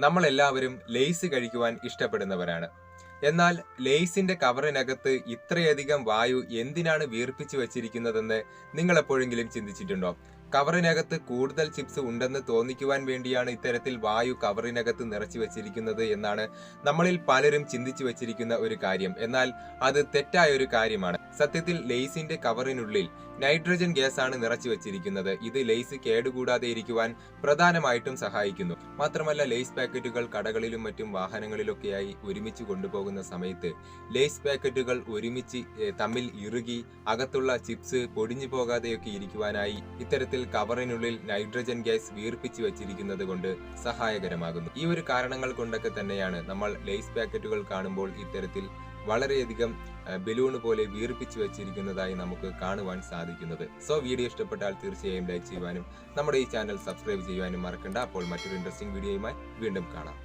നമ്മൾ എല്ലാവരും ലേസ് കഴിക്കുവാൻ ഇഷ്ടപ്പെടുന്നവരാണ്. എന്നാൽ ലേസിന്റെ കവറിനകത്ത് ഇത്രയധികം വായു എന്തിനാണ് വീർപ്പിച്ചു വച്ചിരിക്കുന്നതെന്ന് നിങ്ങൾ എപ്പോഴെങ്കിലും ചിന്തിച്ചിട്ടുണ്ടോ? കവറിനകത്ത് കൂടുതൽ ചിപ്സ് ഉണ്ടെന്ന് തോന്നിക്കുവാൻ വേണ്ടിയാണ് ഇത്തരത്തിൽ വായു കവറിനകത്ത് നിറച്ചു വെച്ചിരിക്കുന്നത് എന്നാണ് നമ്മളിൽ പലരും ചിന്തിച്ചു വെച്ചിരിക്കുന്ന ഒരു കാര്യം. എന്നാൽ അത് തെറ്റായ ഒരു കാര്യമാണ്. സത്യത്തിൽ ലെയ്സിന്റെ കവറിനുള്ളിൽ നൈട്രജൻ ഗ്യാസ് ആണ് നിറച്ചു വെച്ചിരിക്കുന്നത്. ഇത് ലെയ്സ് കേടുകൂടാതെ ഇരിക്കുവാൻ പ്രധാനമായിട്ടും സഹായിക്കുന്നു. മാത്രമല്ല ലെയ്സ് പാക്കറ്റുകൾ കടകളിലും മറ്റും വാഹനങ്ങളിലൊക്കെയായി ഒരുമിച്ച് കൊണ്ടുപോകുന്ന സമയത്ത് ലെയ്സ് പാക്കറ്റുകൾ ഒരുമിച്ച് തമ്മിൽ ഇറുകി അകത്തുള്ള ചിപ്സ് പൊടിഞ്ഞു പോകാതെയൊക്കെ ഇരിക്കുവാനായി ഇത്തരത്തിൽ കവറിനുള്ളിൽ നൈട്രജൻ ഗ്യാസ് വീർപ്പിച്ചു വെച്ചിരിക്കുന്നത് കൊണ്ട് സഹായകരമാകുന്നു. ഈ ഒരു കാരണങ്ങൾ കൊണ്ടൊക്കെ തന്നെയാണ് നമ്മൾ ലെയ്സ് പാക്കറ്റുകൾ കാണുമ്പോൾ ഇത്തരത്തിൽ വളരെയധികം ബലൂൺ പോലെ വീർപ്പിച്ചു വെച്ചിരിക്കുന്നതായി നമുക്ക് കാണുവാൻ സാധിക്കുന്നത്. സോ വീഡിയോ ഇഷ്ടപ്പെട്ടാൽ തീർച്ചയായും ലൈക്ക് ചെയ്യുവാനും നമ്മുടെ ഈ ചാനൽ സബ്സ്ക്രൈബ് ചെയ്യുവാനും മറക്കണ്ട. അപ്പോൾ മറ്റൊരു ഇൻട്രസ്റ്റിംഗ് വീഡിയോയുമായി വീണ്ടും കാണാം.